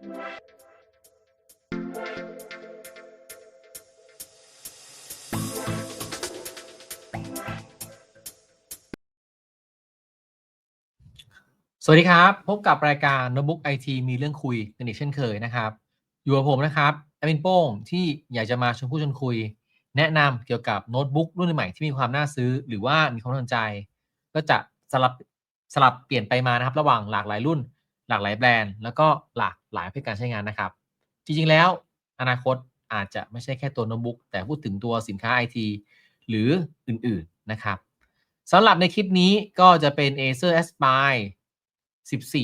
สวัสดีครับ พบกับรายการ Notebook IT มีเรื่องคุยกันอีกเช่นเคยนะครับ อยู่กับผมนะครับแอมินโป้งที่อยากจะมาชวนผู้ชวนคุย แนะนำเกี่ยวกับโน้ตบุ๊กรุ่นใหม่ที่มีความน่าซื้อ หรือว่ามีความสนใจ ก็จะสลับสลับเปลี่ยนไปมานะครับ ระหว่างหลากหลายรุ่น หลากหลายแบรนด์ แล้วก็หลาก หลายประเภทการใช้งานนะครับ จริงๆแล้วอนาคตอาจจะไม่ใช่แค่ตัวโน้ตบุ๊กแต่พูดถึงตัวสินค้า IT หรืออื่นๆนะครับสำหรับในคลิปนี้ก็จะเป็น Acer Aspire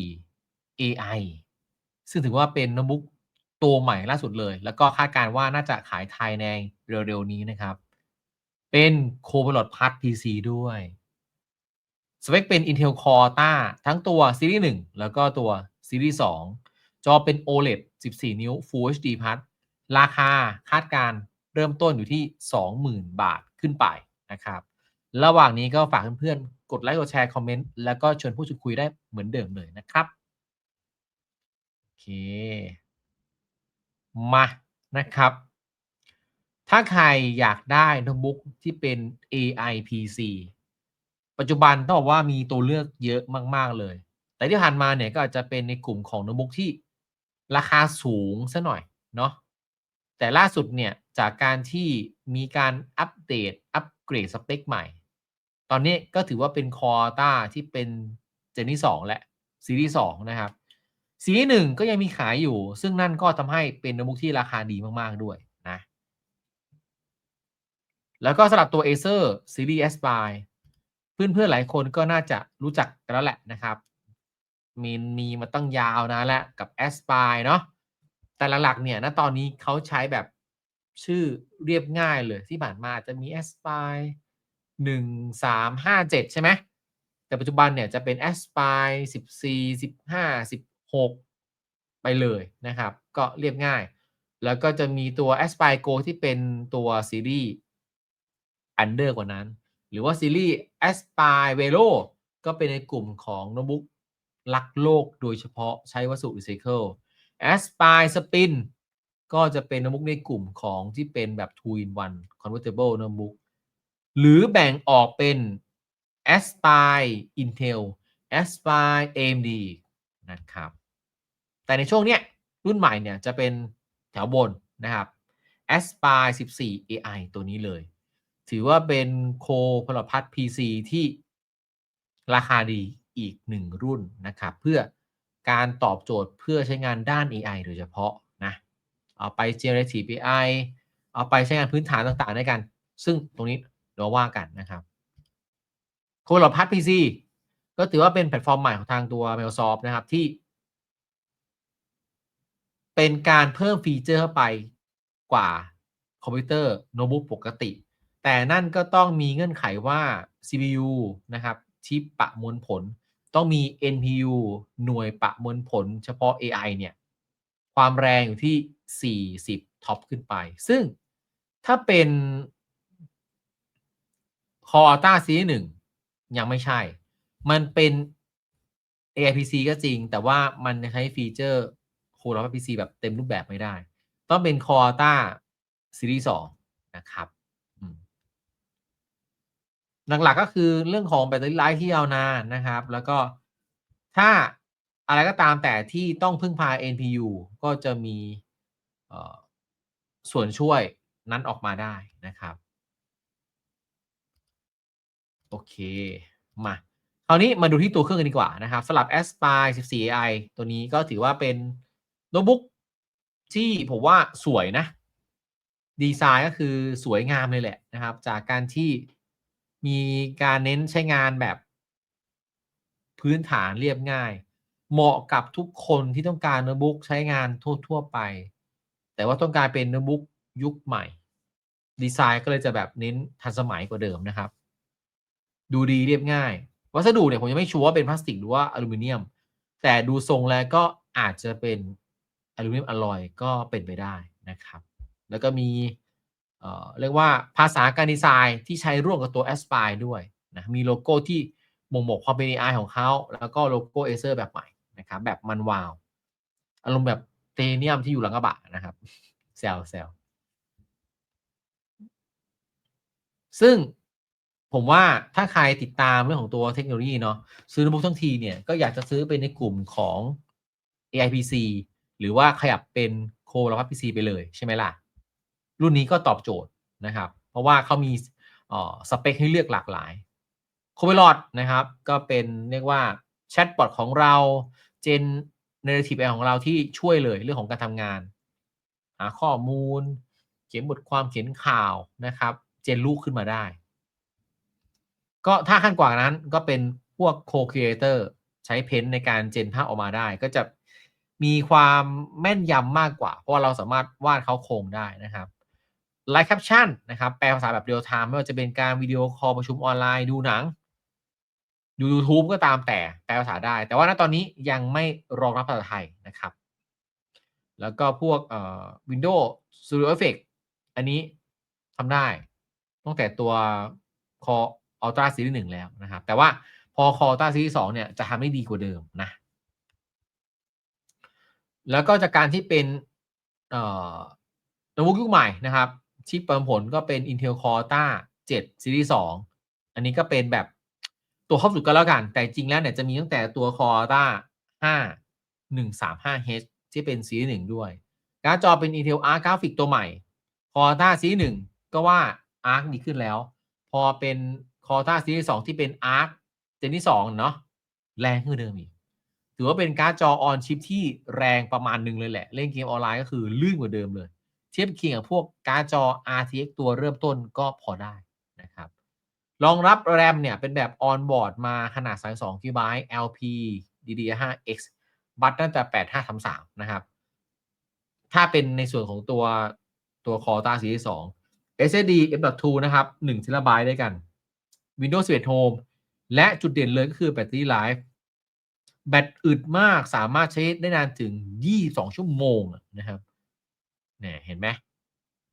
14 AI ซึ่งถือว่าเป็นโน้ตบุ๊กตัวใหม่ล่าสุดเลย แล้วก็คาดการณ์ว่าน่าจะขายไทยในเร็วๆนี้นะครับ เป็น Copilot Plus PC ด้วย สเปคเป็น Intel Core Ata ทั้งตัวซีรีส์1แล้วก็ตัวซีรีส์2 จอเป็น OLED 14 นิ้ว Full HD Plus ราคาคาดการณ์เริ่มต้นอยู่ที่ 20,000 บาทขึ้นไปนะครับ ระหว่างนี้ก็ฝากเพื่อนๆ กดไลค์กดแชร์คอมเมนต์แล้วก็ชวนผู้ชวนคุยได้เหมือนเดิมเลยนะครับ โอเค มานะครับ ถ้าใครอยากได้โน้ตบุ๊กที่เป็น AI PC ปัจจุบันต้องบอกว่ามีตัวเลือกเยอะมาก ๆ เลย แต่ที่ผ่านมาเนี่ยก็อาจจะเป็นในกลุ่มของโน้ตบุ๊กที่ ราคาสูงซะหน่อยเนาะแต่ล่าสุดเนี่ยจากการที่มีการอัปเดตอัปเกรดสเปคใหม่ ตอนนี้ก็ถือว่าเป็นคอร์ต้าที่เป็นเจนที่2และ ซีรีส์2นะครับ ซีรีส์หนึ่งก็ยังมีขายอยู่ ซึ่งนั่นก็ทำให้เป็นโน้ตบุ๊กที่ราคาดีมากๆด้วยนะ แล้วก็สำหรับตัว Acer Series Aspire เพื่อนๆหลายคนก็น่าจะรู้จักกันแล้วแหละนะครับ มีมีมาตั้งยาวนะแล้วกับ Aspire เนาะแต่หลักๆเนี่ยณตอนนี้เขาใช้แบบชื่อเรียบง่ายเลยที่ผ่านมาจะมี Aspire หนึ่งสามห้าเจ็ดใช่ไหมแต่ปัจจุบันเนี่ยจะเป็น Aspire สิบสี่สิบห้าสิบหกไปเลยนะครับ ก็เรียบง่าย แล้วก็จะมีตัว Aspire Go ที่เป็นตัวซีรีส์ Under กว่านั้น หรือว่าซีรีส์ Aspire Velo ก็เป็นในกลุ่มของโน้ตบุ๊ก รักโลกโดยเฉพาะใช้วัสดุรีไซเคิล Aspire Spin ก็จะเป็นโนมุกในกลุ่มของที่เป็นแบบ2 in 1 convertible notebook หรือแบ่งออกเป็น Aspire Intel Aspire AMD นะครับ แต่ในช่วงเนี้ยรุ่นใหม่เนี่ยจะเป็นแถวบนนะครับ Aspire 14 AI ตัวนี้เลย ถือว่าเป็นโคพลพัฒ PC ที่ราคาดี อีกหนึ่งรุ่นนะครับเพื่อการตอบโจทย์เพื่อใช้งานด้าน AI โดยเฉพาะนะเอาไป generative AI เอาไปใช้งานพื้นฐานต่างๆด้วยกัน ซึ่งตรงนี้เราว่ากันนะครับโคลพัท PC ก็ถือว่าเป็นแพลตฟอร์มใหม่ของทางตัว Microsoft นะครับที่ เป็นการเพิ่มฟีเจอร์เข้าไปกว่าคอมพิวเตอร์โน้ตบุ๊กปกติ แต่นั่นก็ต้องมีเงื่อนไขว่า CPU นะครับ ชิปประมวลผล ต้องมี NPU หน่วยประมวลผล เฉพาะ AI เนี่ย ความแรงอยู่ที่ 40 ท็อปขึ้นไป ซึ่งถ้าเป็น Core Ultra Series 1ยังไม่ใช่ มันเป็น AIPC ก็จริง แต่ว่ามันใช้ฟีเจอร์ Core Ultra PC แบบเต็มรูปแบบไม่ได้ ต้องเป็น Core Ultra Series 2นะครับ หลักๆก็คือเรื่องของแบตเตอรี่ไลฟ์ที่ยาวนานนะครับ แล้วก็ถ้าอะไรก็ตามแต่ที่ต้องพึ่งพา NPU ก็จะมีส่วนช่วยนั้นออกมาได้นะครับ โอเค มาคราวนี้มาดูที่ตัวเครื่องกันดีกว่านะครับสำหรับ Aspire 14 AI ตัวนี้ก็ถือว่าเป็นโน้ตบุ๊กที่ผมว่าสวยนะ ดีไซน์ก็คือสวยงามเลยแหละนะครับ จากการที่ มีการเน้นใช้งานแบบ พื้นฐานเรียบง่าย เหมาะกับทุกคนที่ต้องการโน้ตบุ๊กใช้งานทั่ว ๆ ไป แต่ว่าต้องการเป็นโน้ตบุ๊กยุคใหม่ ดีไซน์ก็เลยจะแบบเน้นทันสมัยกว่าเดิมนะครับ ดูดีเรียบง่าย วัสดุเนี่ยผมยังไม่ชัวร์ว่าเป็นพลาสติกหรือว่าอลูมิเนียม แต่ดูทรงแล้วก็อาจจะเป็นอลูมิเนียมอลลอยก็เป็นไปได้นะครับ แล้วก็มี เรียกว่าภาษาการดีไซน์ที่ใช้ร่วมกับตัว Aspire ด้วยนะมีโลโก้ที่บ่งบอกความเป็น AI ของเขาแล้วก็โลโก้ Acer แบบใหม่นะครับแบบมันวาวอารมณ์แบบเทเนียมที่อยู่หลังกระบะนะครับแซวแซวซึ่งผมว่าถ้าใครติดตามเรื่องของตัวเทคโนโลยีเนาะซื้อโน้ตบุ๊กทั้งทีเนี่ย ก็อยากจะซื้อเป็นในกลุ่มของ AIPC หรือว่าขยับเป็นโคลรพับ PC ไปเลยใช่ไหมล่ะ รุ่นนี้ก็ตอบโจทย์นะครับ เพราะว่าเขามีสเปคให้เลือกหลากหลายโค p ลอ t นะครับ ก็เป็นเรียกว่าแชทบอทของเราเจนเนเรทีฟแอของเราที่ช่วยเลยเรื่องของการทำงาน หาข้อมูล เขียนบทความเขียนข่าวนะครับ เจนลูกขึ้นมาได้ ก็ถ้าขั้นกว่านั้นก็เป็นพวกโคครีเอเตอร์ใช้เพนในการเจนภาพออกมาได้ ก็จะมีความแม่นยำมากกว่า เพราะาเราสามารถวาดเขาโครงได้นะครับ ไลฟ์แคปชั่นนะครับแปลภาษาแบบเรียลไทม์ไม่ว่าจะเป็นการวิดีโอคอลประชุมออนไลน์ดูหนัง ดู YouTube ก็ตามแต่แปลภาษาได้ แต่ว่าณตอนนี้ยังไม่รองรับภาษาไทยนะครับ แล้วก็พวกเอ่อ Windows Studio Effect อันนี้ทำได้ตั้งแต่ตัว Core Ultra Series 1แล้วนะครับ แต่ว่าพอ Core Ultra Series 2เนี่ยจะทำได้ดีกว่าเดิมนะ แล้วก็จากการที่เป็นเอ่อโน้ตบุ๊กยุคใหม่นะครับ ชิปเปิมผลก็เป็น Intel Core t a 7 Series 2 อันนี้ก็เป็นแบบตัวครอบสุดก็แล้วกัน แต่จริงแล้วเนี่ยจะมีตั้งแต่ตัว Core t a 5 135H ที่เป็น Series 1 ด้วย การ์ดจอเป็น Intel Arc Graphics ตัวใหม่ Core Ultra Series 1 ก็ว่า Arc ดีขึ้นแล้ว พอเป็น Core Ultra Series 2 ที่เป็น Arc เจนที่2เนาะแรงขึ้นเดิมอีกถือว่าเป็นการ์ดจอออนชิปที่แรงประมาณหนึ่งเลยแหละ เล่นเกมออนไลน์ก็คือลื่นกว่าเดิมเลย เทียบเคียงกับพวกการ์ดจอ RTX ตัวเริ่มต้นก็พอได้นะครับรองรับแรมเนี่ยเป็นแบบออนบอร์ดมาขนาด32 GB LP DDR5X บัตตั้งแต่ 8533 นะครับ ถ้าเป็นในส่วนของตัวตัว Core Ultra Series 2 SSD M.2 นะครับ1 TB ด้วยกัน Windows 11 Home และจุดเด่นเลยก็คือแบตเตอรี่ไลฟ์แบตอึดมากสามารถใช้ได้นานถึง 22 ชั่วโมงนะครับ เนี่ยเห็นไหม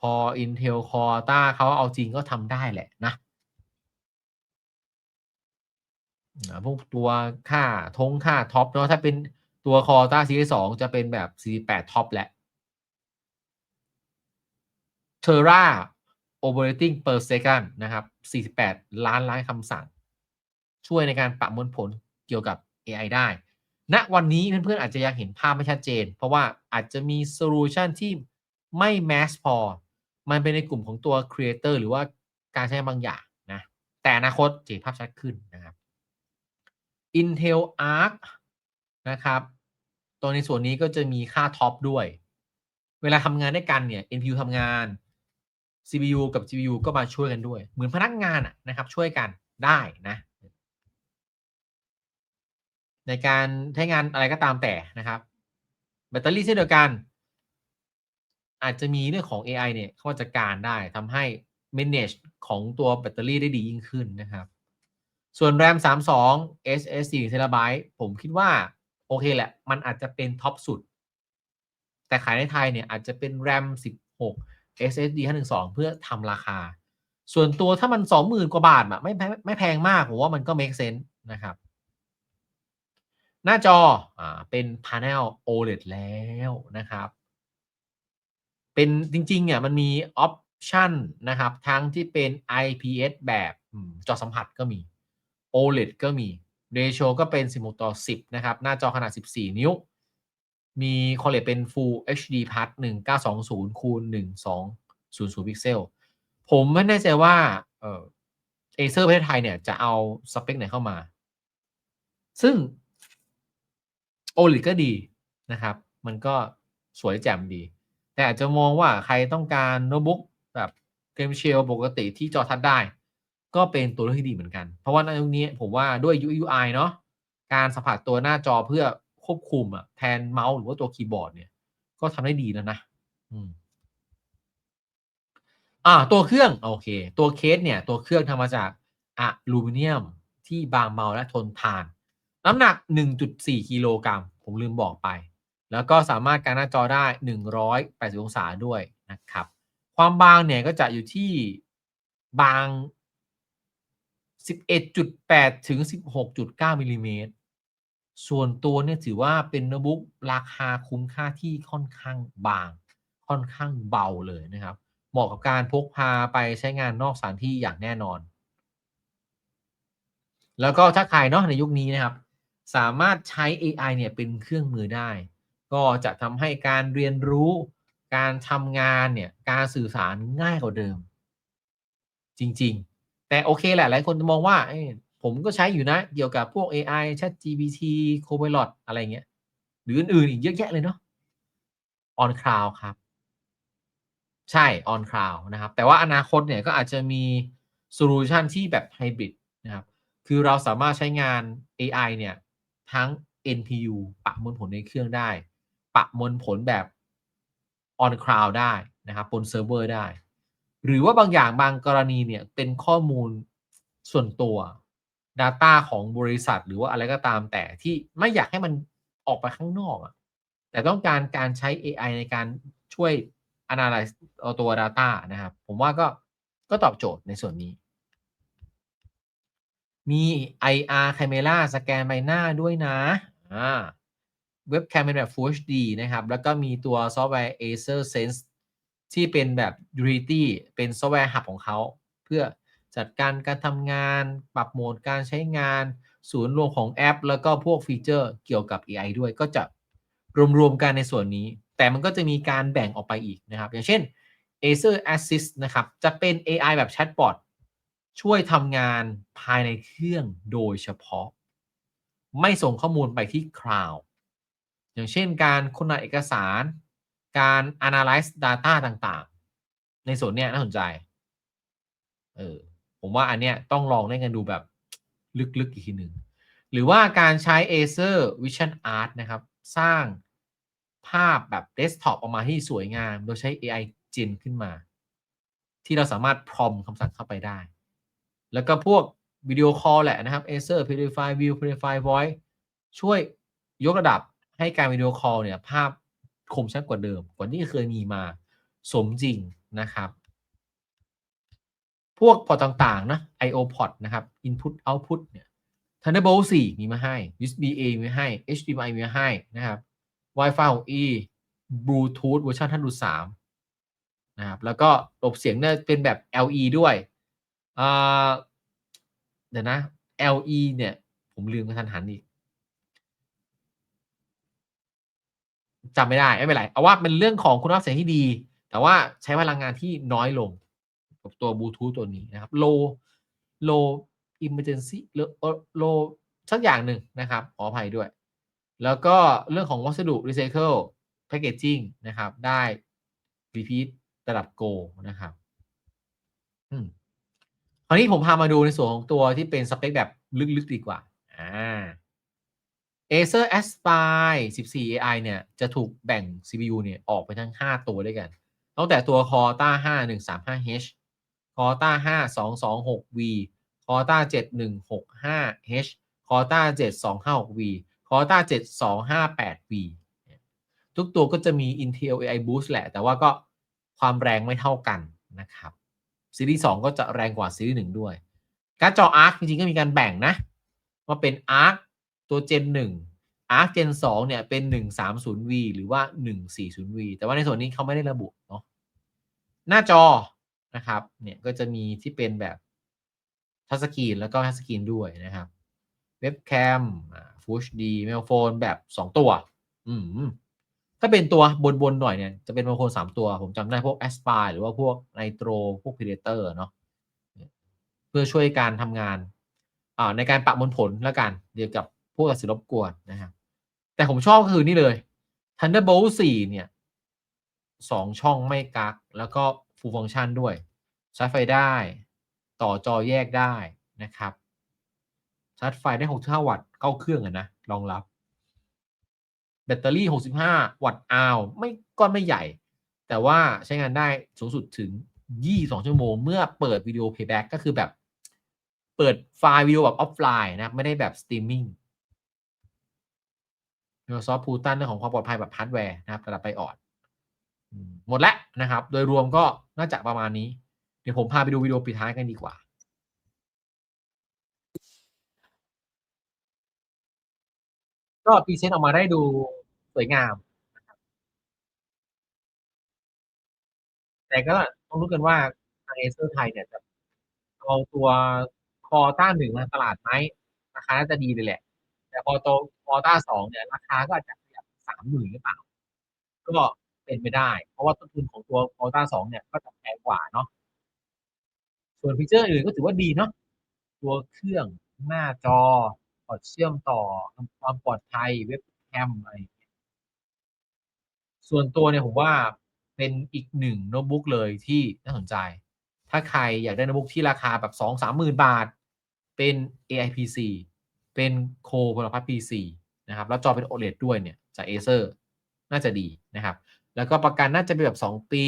พอ Intel Core Ultra เขาเอาจริงก็ทำได้แหละนะพวกตัวค่าทงค่าท็อปเนาะถ้าเป็นตัว Core Ultra Series 2จะเป็นแบบ48ท็อปแหละ Tera operating per second นนะครับ 48 ล้านล้านคำสั่ง ช่วยในการประมวลผลเกี่ยวกับ AI ได้ณวันนี้เพื่อนๆอาจจะยังเห็นภาพไม่ชัดเจน เพราะว่าอาจจะมีโซลูชันที่ ไม่แมสพอ มันเป็นในกลุ่มของตัว Creator หรือว่าการใช้บางอย่างนะ แต่อนาคตจะเห็นภาพชัดขึ้นนะครับ Intel Arc นะครับ ตัวในส่วนนี้ก็จะมีค่าท็อปด้วย เวลาทำงานด้วยกันเนี่ย NPU ทำงาน CPU กับ GPU ก็มาช่วยกันด้วย เหมือนพนักงานนะครับ ช่วยกันได้นะ ในการใช้งานอะไรก็ตามแต่นะครับ แบตเตอรี่เช่นเดียวกัน อาจจะมีเรื่องของ AI เนี่ยเข้าจัดการได้ทำให้ manage ของตัวแบตเตอรี่ได้ดียิ่งขึ้นนะครับ ส่วน RAM 32 SSD 1 TB ผมคิดว่า โอเคแหละ มันอาจจะเป็นท็อปสุด แต่ขายในไทยเนี่ยอาจจะเป็น RAM 16 SSD 512 เพื่อทำราคา ส่วนตัวถ้ามัน 20,000 กว่าบาทอะไม่ไม่แพงมาก ผมว่ามันก็ make sense นะครับ หน้าจออ่าเป็น panel OLED แล้วนะครับ เป็นจริงๆเนี่ยมันมีออปชันนะครับทั้งที่เป็น IPS แบบจอสัมผัสก็มี OLED ก็มี ratio ก็เป็น 16 ต่อ 10 นะครับ หน้าจอขนาด 14 นิ้ว มีคอลเลตเป็น Full HD Plus 1920คูณ1200 พิกเซล ผมไม่แน่ใจว่าเออเอเซอร์ประเทศไทยเนี่ย จะเอาสเปคไหนเข้ามา ซึ่ง OLED ก็ดีนะครับ มันก็สวยแจ่มดี แต่อาจจะมองว่าใครต้องการโน้ตบุ๊กแบบเกมเชลปกติที่จอทัดได้ ก็เป็นตัวเลือกที่ดีเหมือนกัน เพราะว่าในยุคนี้ผมว่าด้วย UI เนาะการสัมผัสตัวหน้าจอเพื่อควบคุมอะแทนเมาส์หรือว่าตัวคีย์บอร์ดเนี่ย ก็ทำได้ดีแล้วนะอืมอ่าตัวเครื่องโอเค ตัวเคสเนี่ย ตัวเครื่องทำมาจากอะลูมิเนียมที่บางเบาและทนทาน น้ำหนัก 1.4กิโลกรัมผมลืมบอกไป แล้วก็สามารถการหน้าจอได้ 180 องศาด้วยนะครับ ความบางเนี่ยก็จะอยู่ที่บาง 11.8 ถึง 16.9มิลลิเมตร ส่วนตัวเนี่ยถือว่าเป็นโน้ตบุ๊กราคาคุ้มค่าที่ค่อนข้างบาง ค่อนข้างเบาเลยนะครับ เหมาะกับการพกพาไปใช้งานนอกสถานที่อย่างแน่นอน แล้วก็ถ้าใครเนาะในยุคนี้นะครับ สามารถใช้ AI เนี่ยเป็นเครื่องมือได้ ก็จะทำให้การเรียนรู้การทำงานเนี่ยการสื่อสารง่ายกว่าเดิม จริง ๆ แต่โอเคแหละหลายคนจะมองว่าผมก็ใช้อยู่นะ เกี่ยวกับพวก AI ChatGPT Copilot อะไรเงี้ย หรืออื่นๆอีกเยอะแยะเลยเนาะ on cloud ครับ ใช่ on cloud นะครับ แต่ว่าอนาคตเนี่ยก็อาจจะมีโซลูชันที่แบบไฮบริดนะครับ คือเราสามารถใช้งาน AI เนี่ย ทั้ง NPU ปะมวลผลในเครื่องได้ ปะมวลผลแบบ on cloud ได้นะครับบนเซิร์ฟเวอร์ได้ หรือว่าบางอย่างบางกรณีเนี่ยเป็นข้อมูลส่วนตัว Data ของบริษัทหรือว่าอะไรก็ตามแต่ที่ไม่อยากให้มันออกไปข้างนอกอะแต่ต้องการการใช้ AI ในการช่วย analyze เอาตัว Data นะครับ ผมว่าก็ก็ตอบโจทย์ในส่วนนี้ มี IR Camera สแกนใบหน้าด้วยนะอ่า เว็บแคมเป็นแบบ Full HD นะครับ แล้วก็มีตัวซอฟต์แวร์ Acer Sense ที่เป็นแบบ Unity เป็นซอฟต์แวร์หับของเขา เพื่อจัดการการทำงาน ปรับโหมดการใช้งาน ศูนย์รวมของแอป แล้วก็พวกฟีเจอร์เกี่ยวกับ AI ด้วยก็จะรวมๆกันในส่วนนี้ แต่มันก็จะมีการแบ่งออกไปอีกนะครับ อย่างเช่น Acer Assist นะครับ จะเป็น AI แบบแชทบอทช่วยทำงานภายในเครื่องโดยเฉพาะ ไม่ส่งข้อมูลไปที่คลาวด์ อย่างเช่นการค้นหาเอกสาร การ analyze data ต่างๆ ในส่วนเนี้ยน่าสนใจ เออ ผมว่าอันเนี้ยต้องลองเล่นกันดูแบบลึกๆอีกทีหนึ่ง หรือว่าการใช้ Acer Vision Art นะครับ สร้างภาพแบบเดสก์ท็อปออกมาที่สวยงาม โดยใช้ AI Gen ขึ้นมา ที่เราสามารถพรอมคำสั่งเข้าไปได้ แล้วก็พวกวิดีโอคอลแหละนะครับ Acer Purify View Purify Voice ช่วยยกระดับ ให้การวิดีโอคอลเนี่ยภาพคมชัดกว่าเดิม กว่าที่เคยมีมาสมจริงนะครับ พวกพอตต่างๆนะ I/O port นะครับ Input Output เนี่ย Thunderbolt 4 มีมาให้ USB A มีให้ HDMI มีให้นะครับ Wi-Fi 6E Bluetooth เวอร์ชันท่านดู3นะครับ แล้วก็ระบบเสียงเนี่ยเป็นแบบ LE ด้วยเดี๋ยวนะ LE เนี่ย ผมลืมกระทันหันอีก จำไม่ได้ไม่เป็นไรเอาว่าเป็นเรื่องของคุณภาพเสียงที่ดี แต่ว่าใช้พลังงานที่น้อยลงกับตัวบลูทูธตัวนี้นะครับ low low emergency low สักอย่างหนึ่งนะครับขออภัยด้วย แล้วก็เรื่องของวัสดุ recycle packaging นะครับ ได้ repeat ระดับ go นะครับอืมคราวนี้ผมพามาดูในส่วนของตัวที่เป็นสเปคแบบลึกๆดีกว่า Acer Aspire 14 AI เนี่ยจะถูกแบ่ง CPU เนี่ยออกไปทั้ง 5 ตัวด้วยกันตั้งแต่ตัว Corta 5135H Corta 5226V Corta 7165H Corta 7256V Corta 7258V ทุกตัวก็จะมี Intel AI Boost แหละ แต่ว่าก็ความแรงไม่เท่ากันนะครับซีรีส์2ก็จะแรงกว่าซีรีส์1ด้วย การ์ดจอ ARC จริงๆ ก็มีการแบ่งนะ ว่าเป็น ARC ตัว Gen 1 ARC Gen 2 เนี่ยเป็น 130V หรือว่า 140V แต่ว่าในส่วนนี้เขาไม่ได้ระบุเนาะหน้าจอนะครับ เนี่ยก็จะมีที่เป็นแบบทัชสกรีนแล้วก็ทัชสกรีนด้วยนะครับ เว็บแคม Full HD เมลโฟนแบบ 2 ตัว อืมถ้าเป็นตัวบน ๆ หน่อยเนี่ย จะเป็นบางคนสามตัว ผมจำได้พวก Aspire หรือว่าพวก Nitro พวก Predator เนาะเพื่อช่วยการทำงานอ่าในการประมวลผลแล้วกันเดียวกับ วกสิ่งรบกวนนะครับแต่ผมชอบก็คือนี่เลย Thunderbolt 4 เนี่ยสองช่องไม่กัก แล้วก็ full function ด้วยชาร์จไฟได้ ต่อจอแยกได้นะครับชาร์จไฟได้ 65 วัตต์เข้าเครื่องอะนะรองรับ แบตเตอรี่ 65 วัตต์อาวไม่ก้อนไม่ใหญ่ แต่ว่าใช้งานได้สูงสุดถึง 22 ชั่วโมง เมื่อเปิดวิดีโอ playback ก็คือแบบ เปิดไฟล์วิดีโอแบบออฟไลน์นะ ไม่ได้แบบสตรีมมิ่ง Microsoft พูตันเรื่องของความปลอดภัยแบบฮาร์ดแวร์นะครับระดับไปออดหมดแล้วนะครับ โดยรวมก็น่าจะประมาณนี้ เดี๋ยวผมพาไปดูวิดีโอปิดท้ายกันดีกว่าก็พรีเซนต์ออกมาได้ดูสวยงาม แต่ก็ต้องรู้กันว่าทาง Acer ไทยเนี่ยจะเอาตัว Qualta 1มาตลาดไหมราคาน่าจะดีเลยแหละ แต่พอโตัว Qualta 2เนี่ยราคาก็อาจจะขยับ30,000หรือเปล่า ก็เป็นไปได้ เพราะว่าต้นทุนของตัว Qualta 2เนี่ยก็จะแพงกว่าเนาะส่วนฟีเชอร์อื่นก็ถือว่าดีเนาะตัวเครื่องหน้าจอพอเชื่อมต่อความปลอดภัยเว็บแคมอะไรส่วนตัวเนี่ยผมว่าเป็นอีกหนึ่งโน้ตบุ๊กเลยที่น่าสนใจ ถ้าใครอยากได้โน้ตบุ๊กที่ราคาแบบ2-30,000บาท เป็น AI PC เป็น Core พลพัฒน์ PC นะครับแล้วจอเป็น OLED ด้วยเนี่ยจาก Acer น่าจะดีนะครับ แล้วก็ประกันน่าจะเป็นแบบ 2 ปี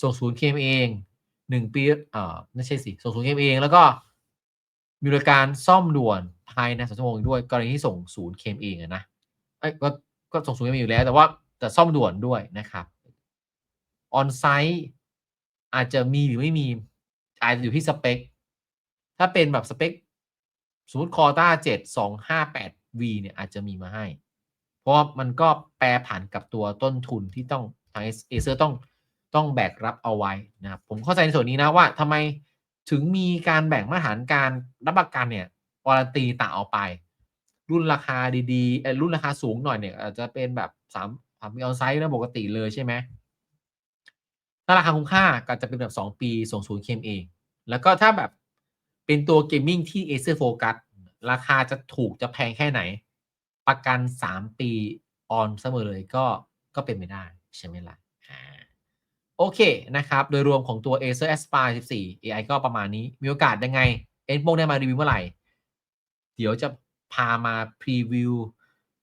ส่งศูนย์เคมเอง1ปีเอ่อไม่ใช่สิส่งศูนย์เคมเอง แล้วก็มีบริการซ่อมด่วนภายใน2ชั่วโมงด้วยกรณีที่ส่งศูนย์เคมเองนะเอ๊ยก็ก็ส่งศูนย์เคมอยู่แล้ว แต่ว่าจะซ่อมด่วนด้วยนะครับ On-site อาจจะมีหรือไม่มีอาจจะอยู่ที่สเปกถ้าเป็นแบบสเปก สมมุติ Qualta 7 258V เนี่ยอาจจะมีมาให้ เพราะมันก็แปรผันกับตัวต้นทุนที่ต้องทาง Ace Acer ต้องต้องแบกรับเอาไว้นะครับผมเข้าใจในส่วนนี้นะว่าทำไมถึงมีการแบ่งมาตรฐานการรับประกันเนี่ยวารันตีต่างออกไป รุ่นราคาดีๆรุ่นราคาสูงหน่อยเนี่ยอาจจะเป็นแบบ3 3ปี On-site นะปกติเลยใช่ไหมถ้าราคาคุ้มค่าก็จะเป็นแบบ 2 ปีส่งศูนย์เคมเอง แล้วก็ถ้าแบบ เป็นตัวเกมมิ่งที่ Acer โฟกัสราคาจะถูกจะแพงแค่ไหน ประกัน 3 ปี on เสมอเลยก็ก็เป็นไปได้ ใช่ไหมล่ะโอเคนะครับ โดยรวมของตัว Acer Aspire 14 AI ก็ประมาณนี้ มีโอกาสยังไง เอ็นโปงได้มารีวิวเมื่อไหร่ เดี๋ยวจะพามาพรีวิว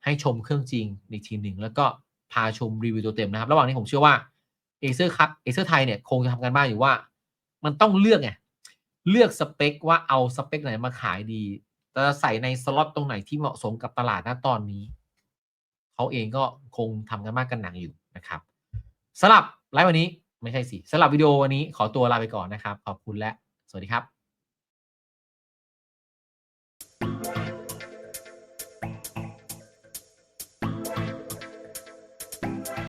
ให้ชมเครื่องจริงอีกทีหนึ่ง แล้วก็พาชมรีวิวตัวเต็มนะครับ ระหว่างนี้ผมเชื่อว่า Acer ครับ Acer ไทยเนี่ยคงจะทำการบ้านอยู่ว่า มันต้องเลือกไง เลือกสเปกว่าเอาสเปกไหนมาขายดีจะใส่ในสล็อตตรงไหนที่เหมาะสมกับตลาดณตอนนี้ เขาเองก็คงทำกันมากกันหนักอยู่นะครับสำหรับไลฟ์วันนี้ไม่ใช่สิสำหรับวิดีโอวันนี้ขอตัวลาไปก่อนนะครับ ขอบคุณและ สวัสดีครับ